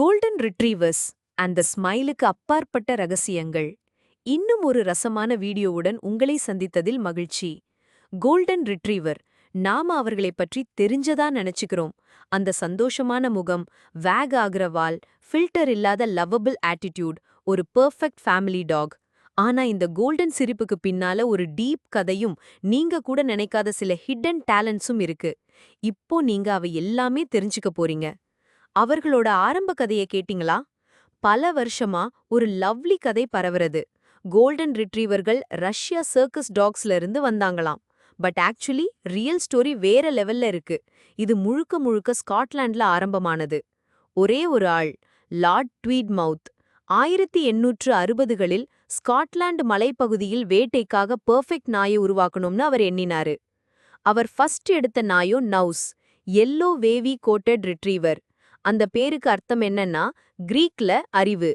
Golden retrievers அந்த ஸ்மைலுக்கு அப்பாற்பட்ட ரகசியங்கள். இன்னும் ஒரு ரசமான வீடியோவுடன் உங்களை சந்தித்ததில் மகிழ்ச்சி. கோல்டன் ரிட்ரீவர் நாம அவர்களைப் பற்றி தெரிஞ்சதா நினைச்சுக்கிறோம். அந்த சந்தோஷமான முகம் வேக் ஆகிற வால் ஃபில்டர் இல்லாத லவ்வபிள் ஆட்டிடியூட் ஒரு பெர்ஃபெக்ட் ஃபேமிலி டாக் ஆனா இந்த கோல்டன் சிரிப்புக்கு பின்னால ஒரு டீப் கதையும் நீங்க கூட நினைக்காத சில ஹிடன் டேலண்ட்ஸும் இருக்கு. இப்போ நீங்க அவை எல்லாமே தெரிஞ்சுக்க போறீங்க. அவர்களோட ஆரம்ப கதையை கேட்டிங்களா? பல வருஷமா ஒரு லவ்லி கதை பரவுறது. கோல்டன் ரிட்ரீவர்கள் ரஷ்யா சர்க்கஸ் டாக்ஸ்ல இருந்து வந்தாங்களாம். பட் ஆக்சுவலி ரியல் ஸ்டோரி வேற லெவல்ல இருக்கு. இது முழுக்க முழுக்க ஸ்காட்லாண்ட்ல ஆரம்பமானது. ஒரே ஒரு ஆள் லார்ட் ட்வீட் மவுத் ஆயிரத்தி எண்ணூற்று அறுபதுகளில் ஸ்காட்லாந்து மலைப்பகுதியில் வேட்டைக்காக பெர்ஃபெக்ட் நாயை உருவாக்கணும்னு அவர் எண்ணினாரு. அவர் ஃபர்ஸ்ட் எடுத்த நாயோ Nous yellow wavy coated retriever. அந்த பேருக்கு அர்த்தம் என்னன்னா கிரீக்ல அறிவு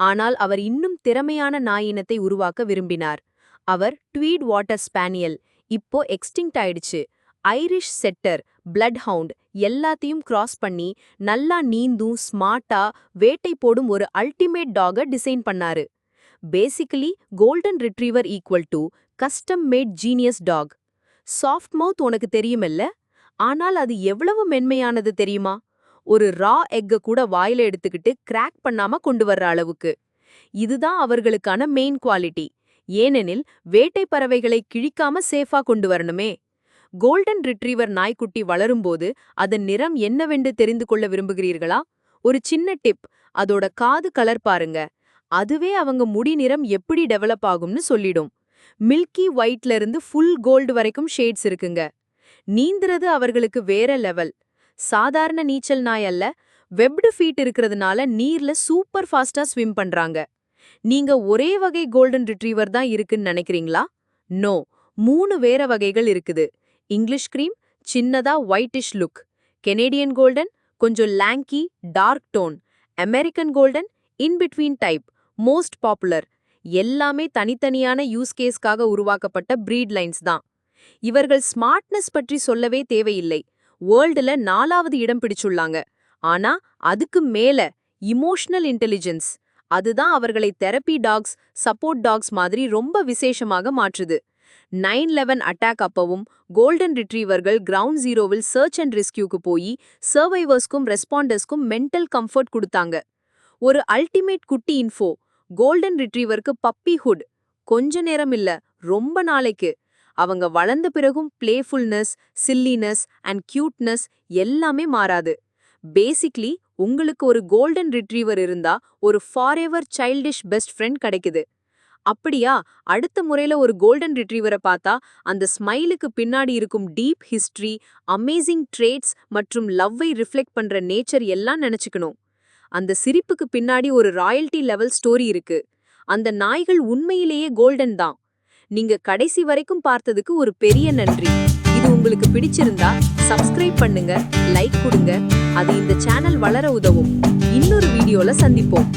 ஆனால் அவர் இன்னும் திறமையான நாயினத்தை உருவாக்க விரும்பினார். அவர் ட்வீட் வாட்டர் ஸ்பானியல் இப்போ எக்ஸ்டிங்க்ட் ஆயிடுச்சு. ஐரிஷ் செட்டர் பிளட் ஹவுண்ட் எல்லாத்தையும் கிராஸ் பண்ணி நல்லா நீந்தும் ஸ்மார்ட்டா வேட்டை போடும் ஒரு அல்டிமேட் டாக டிசைன் பண்ணாரு. Basically golden retriever equal to custom made genius dog soft mouth உனக்கு தெரியுமில்ல? ஆனால் அது எவ்வளவு மென்மையானது தெரியுமா? ஒரு ரா எக்க கூட வாயில எடுத்துக்கிட்டு கிராக் பண்ணாம கொண்டு வர்ற அளவுக்கு. இதுதான் அவர்களுக்கான மெயின் குவாலிட்டி ஏனெனில் வேட்டை பறவைகளை கிழிக்காம சேஃபா கொண்டு வரணுமே. கோல்டன் ரிட்ரீவர் நாய்க்குட்டி வளரும்போது அதன் நிறம் என்னவென்று தெரிந்து கொள்ள விரும்புகிறீர்களா? ஒரு சின்ன டிப் அதோட காது கலர் பாருங்க. அதுவே அவங்க முடி நிறம் எப்படி டெவலப் ஆகும்னு சொல்லிடும். மில்கி ஒயிட்ல இருந்து ஃபுல் கோல்டு வரைக்கும் ஷேட்ஸ் இருக்குங்க. நீந்துறது அவர்களுக்கு வேற லெவல் சாதாரண நீச்சல் நாய் அல்ல வெப்டு ஃபீட் இருக்கிறதுனால நீர்ல சூப்பர் ஃபாஸ்டா ஸ்விம் பண்றாங்க. நீங்க ஒரே வகை கோல்டன் ரிட்ரீவர் தான் இருக்குன்னு நினைக்கிறீங்களா? நோ மூணு வேற வகைகள் இருக்குது. இங்கிலீஷ் கிரீம் சின்னதா ஒயிட்டிஷ் லுக் கெனேடியன் கோல்டன் கொஞ்சம் lanky dark tone American golden in between type most popular எல்லாமே தனித்தனியான யூஸ் கேஸ்க்காக உருவாக்கப்பட்ட பிரீட் லைன்ஸ் தான். இவர்கள் ஸ்மார்ட்னஸ் பற்றி சொல்லவே தேவையில்லை. வேர்ல்டுல நாலாவது இடம் பிடிச்சுள்ளாங்க. ஆனா அதுக்கு மேல இமோஷனல் இன்டெலிஜென்ஸ் அதுதான் அவர்களை தெரப்பி டாக்ஸ் சப்போர்ட் டாக்ஸ் மாதிரி ரொம்ப விசேஷமாக மாற்றுது. நைன் லெவன் அட்டாக் அப்பவும் கோல்டன் ரிட்ரீவர்கள் கிரவுண்ட் ஜீரோவில் சர்ச் அண்ட் ரெஸ்கியூக்கு போய் சர்வைவர்ஸ்க்கும் ரெஸ்பாண்டர்ஸ்க்கும் மென்டல் கம்ஃபர்ட் கொடுத்தாங்க. ஒரு அல்டிமேட் குட்டி இன்ஃபோ கோல்டன் ரிட்ரீவருக்கு பப்பி ஹுட் கொஞ்ச நேரம் இல்ல ரொம்ப நாளைக்கு. அவங்க வளர்ந்த பிறகும் பிளேஃபுல்னஸ் சில்லினஸ் அண்ட் கியூட்னஸ் எல்லாமே மாறாது. பேசிக்லி உங்களுக்கு ஒரு கோல்டன் ரிட்ரீவர் இருந்தா ஒரு ஃபாரெவர் சைல்டிஷ் பெஸ்ட் ஃப்ரெண்ட் கிடைக்குது. அப்படியா? அடுத்த முறையில ஒரு கோல்டன் ரிட்ரீவரை பார்த்தா அந்த ஸ்மைலுக்கு பின்னாடி இருக்கும் டீப் ஹிஸ்டரி அமேசிங் ட்ரேட்ஸ் மற்றும் லவ்வை ரிஃப்ளெக்ட் பண்ற நேச்சர் எல்லாம் நினைச்சுக்கணும். அந்த சிரிப்புக்கு பின்னாடி ஒரு ராயல்டி லெவல் ஸ்டோரி இருக்கு. அந்த நாய்கள் உண்மையிலேயே கோல்டன் தான். நீங்க கடைசி வரைக்கும் பார்த்ததுக்கு ஒரு பெரிய நன்றி. இது உங்களுக்கு பிடிச்சிருந்தா சப்ஸ்கிரைப் பண்ணுங்க லைக் கொடுங்க. அது இந்த சேனல் வளர உதவும். இன்னொரு வீடியோல சந்திப்போம்.